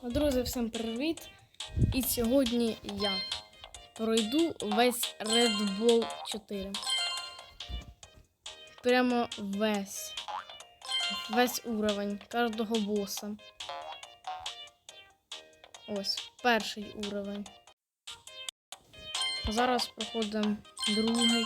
Друзі, всім привіт! І сьогодні я пройду весь Red Bull 4. Прямо весь. Весь уровень кожного боса. Ось, перший уровень. Зараз проходимо другий.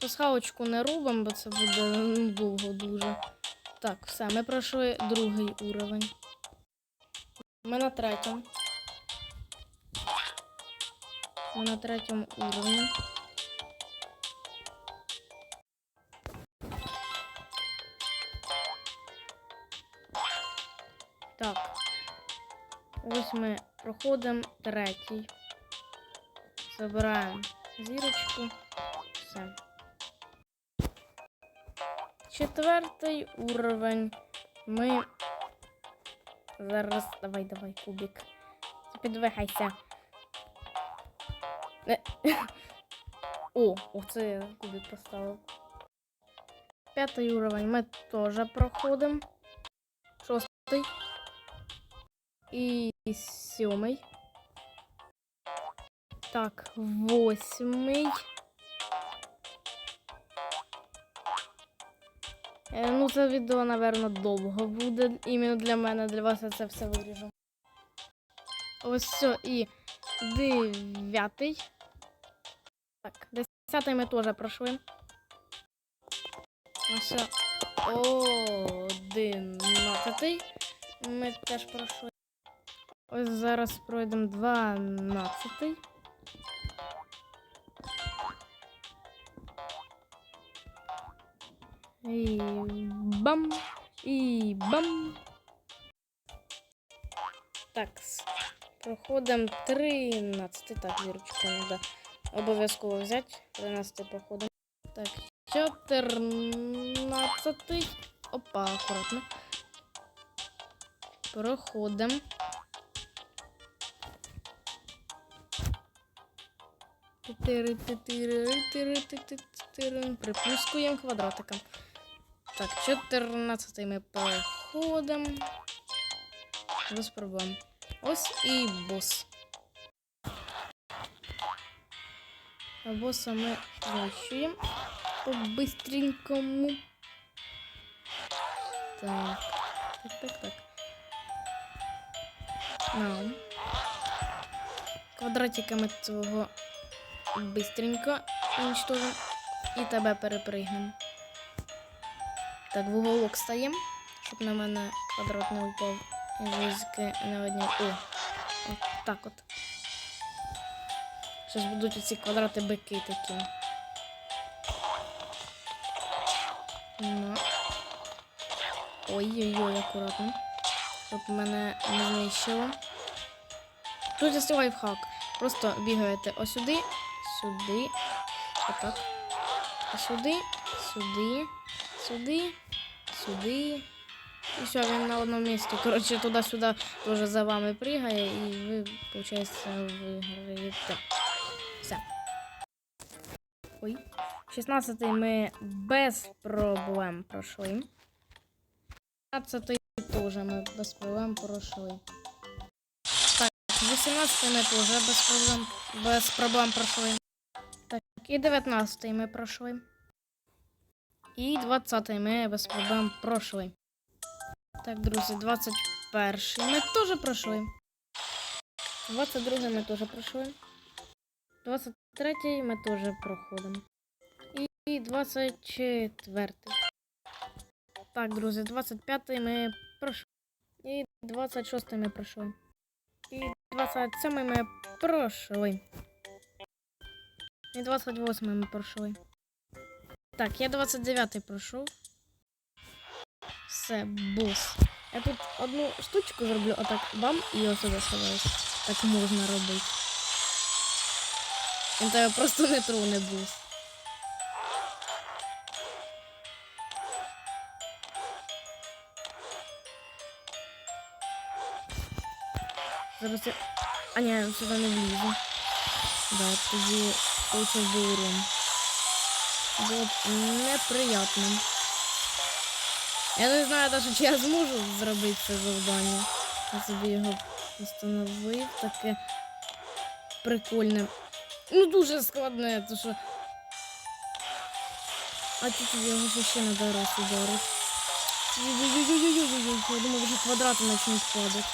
Пасхалочку не робимо, бо це буде довго дуже. Так, все, ми пройшли другий уровень. Ми на третьому. Ми на третьому уровні. Так. Ось ми проходимо третій. Забираємо зірочку. Все. Четвертий уровень. Ми. Зараз. Давай, давай, кубик. Підвигайся. О, оце кубик поставив. П'ятий уровень ми теж проходимо. Шостий. І сьомий. Так, восьмий. Ну, це відео, напевно, довго буде. Іменно для мене, для вас я це все виріжу. Ось все, і дев'ятий. Так, десятий ми теж пройшли. Ось все. Одинадцятий. Ми теж пройшли. Ось зараз пройдемо дванадцятий. І бам. І бам. Так. Проходимо 13. Так, вірочку треба обов'язково взяти. 13 проходимо. Так, 14. Опа, акуратно. Проходимо. Приплюскуємо квадратиком. Так, 14 ми проходимо. Без проблем. Ось і бос. А боса ми знищуємо по-бистренькому. Так. Так, так, так. На. Квадратиками цього бистренько уничтожимо. І тебе перепригнемо. Так, в уголок стаємо, щоб на мене квадрат не упав. Візки не одні. О! От так от. Зараз будуть оці квадрати бики такі. Ну. Ой-ой-ой, акуратно. Щоб мене не знищило. Тут є лайфхак. Просто бігаєте ось сюди, сюди, отак. Сюди, сюди, сюди, сюди. І все, він на одному місці. Коротше, туди-сюди теж за вами пригає, і ви, виходить, виграєте. Все. Ой. 16 ми без проблем пройшли. 17 теж ми без проблем пройшли. Так, 18 ми теж без проблем, без проблем пройшли. Так, і 19 ми пройшли. І 20 ми без пройшли. Так, друзі, 21 ми теж пройшли. 22 ми теж пройшли. 23 ми теж проходимо. І 24. Так, друзі, 25 ми пройшли. І 26 ми пройшли. І 27 ми пройшли. І 28 ми пройшли. Так, я 29-й пройшов. Все, бос. Я тут одну штучку зроблю, отак бам, і ось сховаюсь. Так можна робити. Він тебе просто не троне бос. Зараз я... А ні, я сюди не влізу. Да, тоді получив би урон. Було б неприємним. Я не знаю навіть, чи я зможу зробити це завдання. Я собі його встановив таке прикольне. Ну, дуже складне, то що. А тут його ж ще надо раз ударити. Ой-ой-ой-ой-ой-ой-ой, Я думаю, вже квадрати почнуть падати.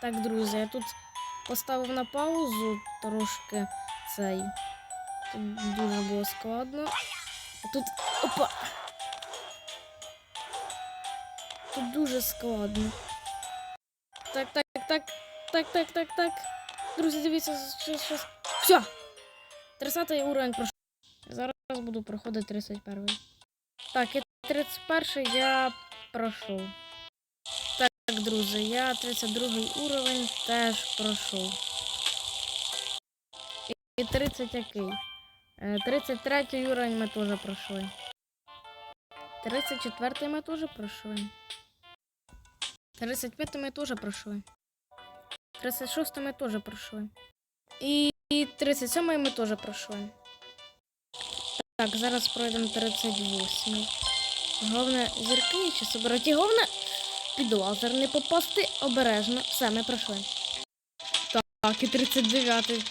Так, друзі, я тут поставив на паузу трошки цей. Тут дуже було складно. А тут. Опа! Тут дуже складно. Так, так, так, так, так, так, так. Друзі, дивіться, щас, щас. Все! 30 уровень пройшов. Зараз буду проходити 31. Так, і 31 я пройшов. Так, друзі, я 32 уровень теж пройшов. І 30 який? Е, 33 уровень ми теж пройшли. 34 ми теж пройшли. 35 ми теж пройшли. 36 ми теж пройшли. І 37 ми теж пройшли. Так, зараз пройдемо 38. Головне зірки ще собирати. Головне під лазер не попасти обережно. Все, ми пройшли. Так, і 39-й.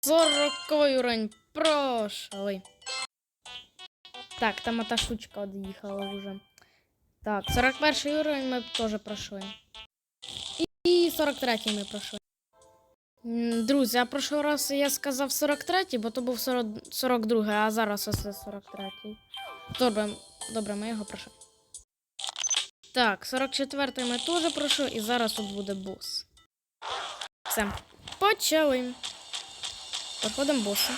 40 уровень пройшли. Так, там ота штучка од'їхала вже. Так, 41 уровень ми теж пройшли. І 43 ми пройшли. Друзі, а прошлий раз я сказав 43-й, бо то був 40, 42, а зараз ось 43. Добре, добре, ми його пройшли. Так, 44-й ми теж пройшли, і зараз тут буде бос. Все, почали. Проходимо боса.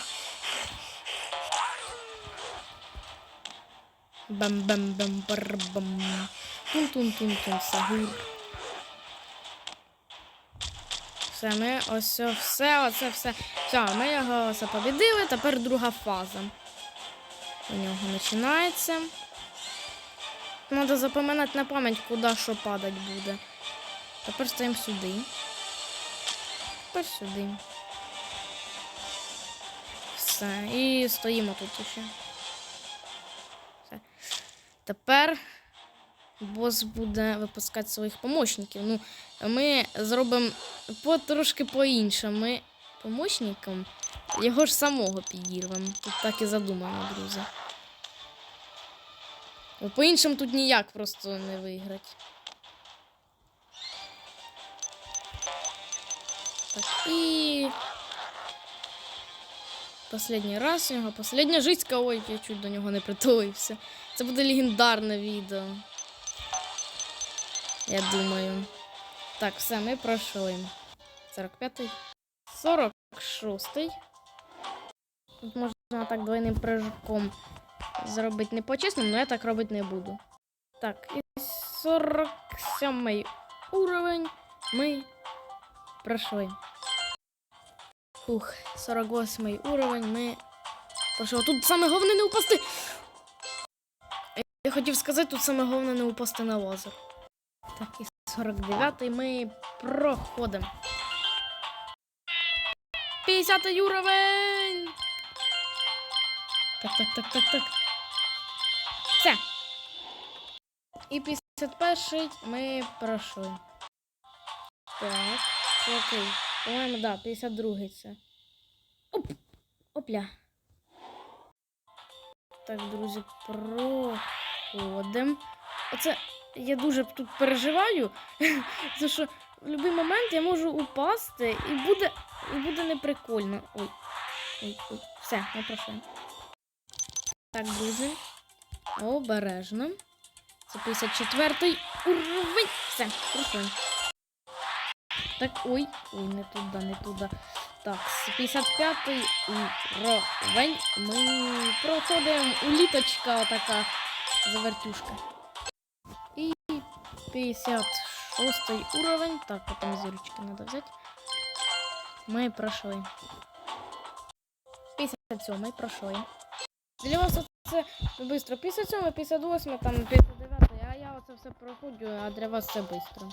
Бам-бам-бам-бар-бам. Тун-тун-тун-тун, сагур. Все, ми ось все, оце все. Все, ми його все побідили, тепер друга фаза. У нього починається. Треба запам'ятати на пам'ять, куди що падати буде. Тепер стоїмо сюди. Тепер сюди. Все. І стоїмо тут ще. Все. Тепер бос буде випускати своїх помощників. Ну, ми зробимо по трошки по-іншому. Ми помощникам його ж самого підірвемо. Тут так і задумано, друзі. Бо По-іншому тут ніяк просто не виграти. Так, і. Последній раз у нього, последня життя. Ой, я чуть до нього не притулився. Це буде легендарне відео. Я думаю. Так, все, ми пройшли. 45-й. 46-й. Тут можна так двойним прыжком зробити не по-чесному, але я так робити не буду. Так, і 47-й уровень ми пройшли. Ух, 48 уровень ми пройшли. Тут саме головне не упасти. Я хотів сказати, тут саме головне не упасти на лазер. Так, і 49-й ми проходимо. 50 уровень! Так, так, так, так, так. Все. І 51 ми пройшли. Так, окей. По-моєму, да, 52 це. Оп! Опля. Так, друзі, проходимо. Оце я дуже тут переживаю, тому що в будь-який момент я можу упасти і буде, і буде неприкольно. Ой. Ой, ой. Все, ми пройшли. Так, друзі. Обережно. Це 54 уровень. Все, пройшли. Так, ой, ой, не туди, не туди. Так, з 55 уровень ми проходимо уліточка така завертюшка. І 56 уровень. Так, потім зірочки треба взяти. Ми пройшли. 57 пройшли. Для вас це швидко. 57, 58, там 59, а я оце все проходжу, а для вас це швидко.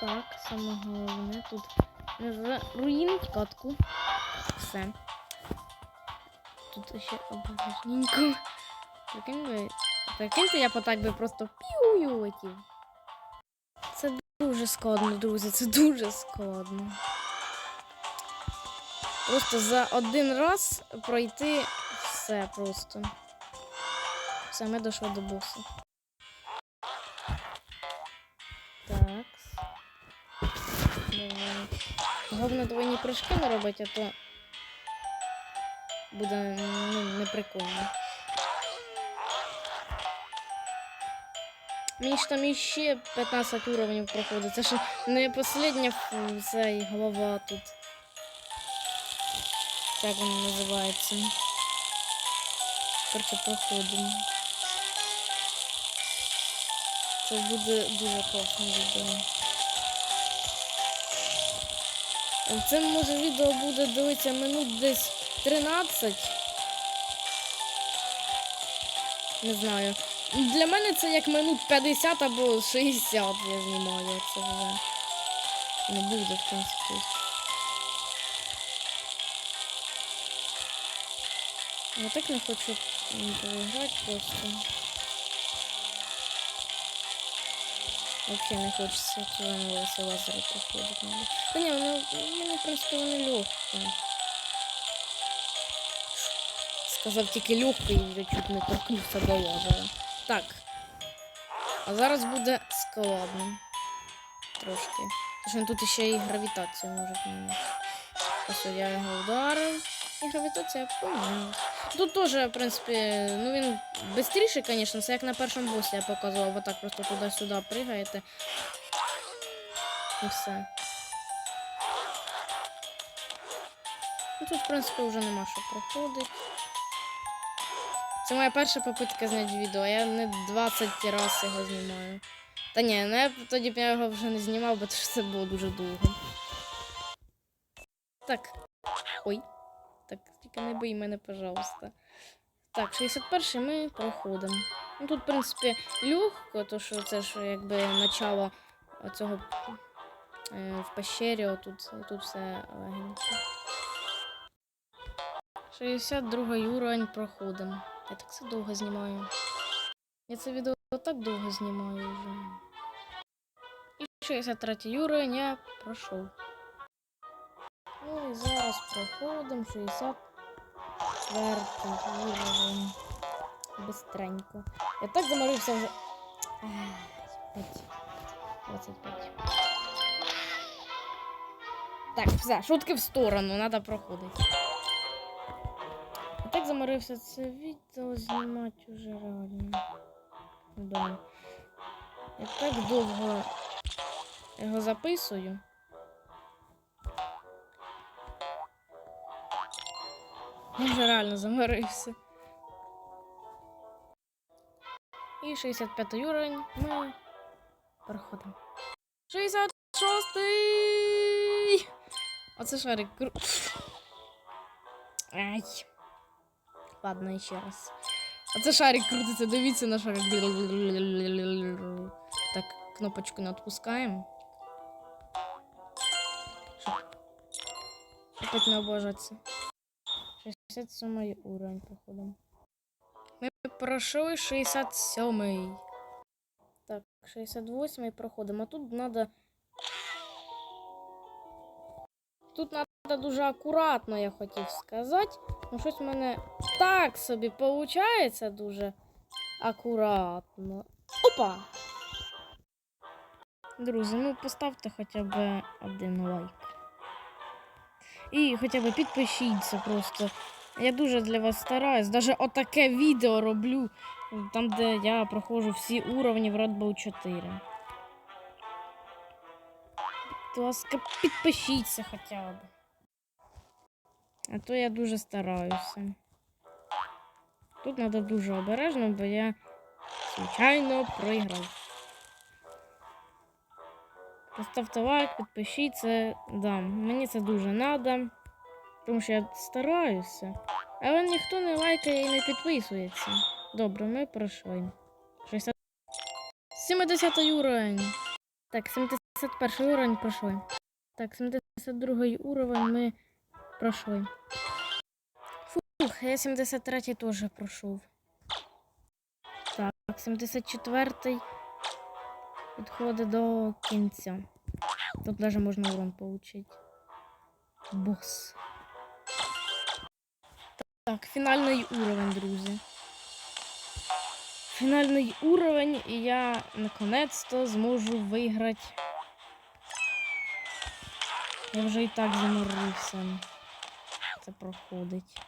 Так, саме головне тут руїнить катку. Все. Тут ще обережненько. Прикинь би. Прикиньте, я так би просто піую летів. Це дуже складно, друзі, це дуже складно. Просто за один раз пройти все просто. Все, ми дійшли до босу. Так. Давай. Головне двойні прыжки не робити, а то буде ну, неприкольно. Мені ж там іще 15 уровнів проходить. Це ж не последня цей голова тут. Як він називається? Короче, проходимо. Це буде дуже класне відео. Це може відео буде дивитися минут десь 13. Не знаю. Для мене це як минут 50 або 60 я знімаю. Це вже не буде, в принципі. Я так не хочу м, поіграти просто. Вообще не хочеться туди на велиці лазери проходити. надо. Та ні, воно, мені, в принципі, вони легкі. Сказав тільки легкий і чуть не торкнувся до лазера. Так. А зараз буде складно. Трошки. Тому що тут ще і гравітацію можуть міняти. Ось я його ударив. І гравітація помінялась. Тут теж, в принципі, ну він швидше, звісно, це як на першому босі я показував. Ви так просто туди-сюди пригаєте. І все. Ну, тут, в принципі, вже нема що проходить. Це моя перша попитка зняти відео, я не 20 разів його знімаю. Та ні, ну я тоді б я його вже не знімав, бо це було дуже довго. Так. Ой. Тільки не бий мене, пожалуйста. Так, 61 ми проходимо. Ну тут, в принципі, легко, то що це ж якби начало цього е, в пещері, отут, тут все легенько. 62 уровень проходимо. Я так це довго знімаю. Я це відео так довго знімаю вже. І 63 уровень я пройшов. Ну і зараз проходимо 64 уровень. Бистренько. Я так заморився вже. Ай, 25. Так, все, шутки в сторону, треба проходити. Я так заморився це відео знімати уже реально. Да. Я так довго його записую. Я вже реально заморився. І 65 уровень ми проходимо. 66-й! Оце шарик кру... Ай. Ладно, ще раз. Оце шарик крутиться, дивіться на шарик. Так, кнопочку не відпускаємо. Щоб, щоб опять не обожатися. 67 уровень проходимо. Ми пройшли 67. Так, 68 проходимо. А тут треба. Тут треба дуже акуратно, я хотів сказати. Ну, щось в мене так собі виходить дуже акуратно. Опа! Друзі, ну поставте хоча б один лайк. І хоча б підпишіться просто. Я дуже для вас стараюсь. Даже отаке відео роблю, там, де я проходжу всі уровні в Red Bull 4. Будь ласка, підпишіться хоча б. А то я дуже стараюся. Тут треба дуже обережно, бо я звичайно проіграв. Поставте лайк, підпишіться. Да, мені це дуже треба. Тому що я стараюся. Але ніхто не лайкає і не підписується. Добре, ми пройшли. 60... 70 уровень. Так, 71 уровень пройшли. Так, 72 уровень ми пройшли. Фух, я 73 теж пройшов. Так, 74 підходить до кінця. Тут даже можна урон получить. Босс. Так, фінальний уровень, друзі. Фінальний уровень, і я наконець-то зможу виграти. Я вже і так заморився. Це проходить.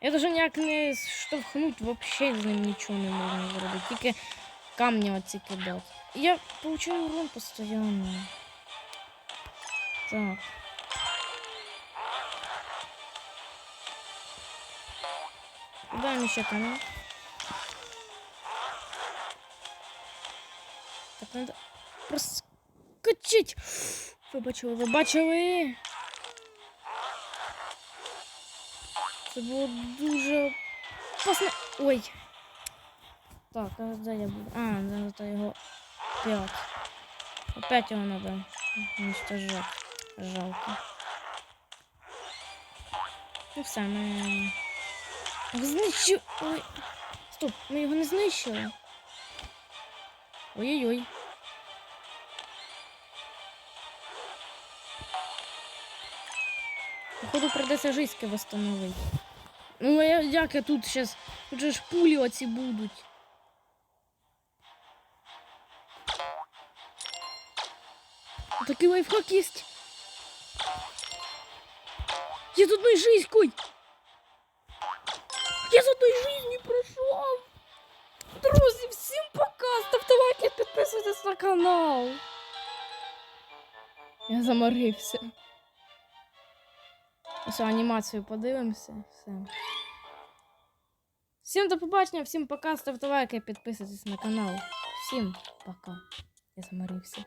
Я даже ніяк не штовхнуть, вообще з ним нічого не можна зробити. Тільки камні оці кидати. Я получаю урон постійно. Так. Дай ще камінь. Так, надо проскочить. Ви бачили, ви бачили? Це було дуже опасно. Ой. Так, а де я буду? А, це його п'ять. Опять його надо уничтожать. Жалко. Ну все, ми... Знищу... Ой. Стоп, ми його не знищили. Ой-ой-ой. Походу придеться жиськи восстановити. Ну, я, як я тут зараз? Тут же ж пулі оці будуть. Такий лайфхак є. Я з одною жизнькою. Я з одної жизни пройшов. Друзі, всім пока. Ставте лайки, підписуйтесь на канал. Я заморився. Ось анімацію подивимося. Все. Всім до побачення, всім пока. Ставте лайки, підписуйтесь на канал. Всім пока. Я заморився.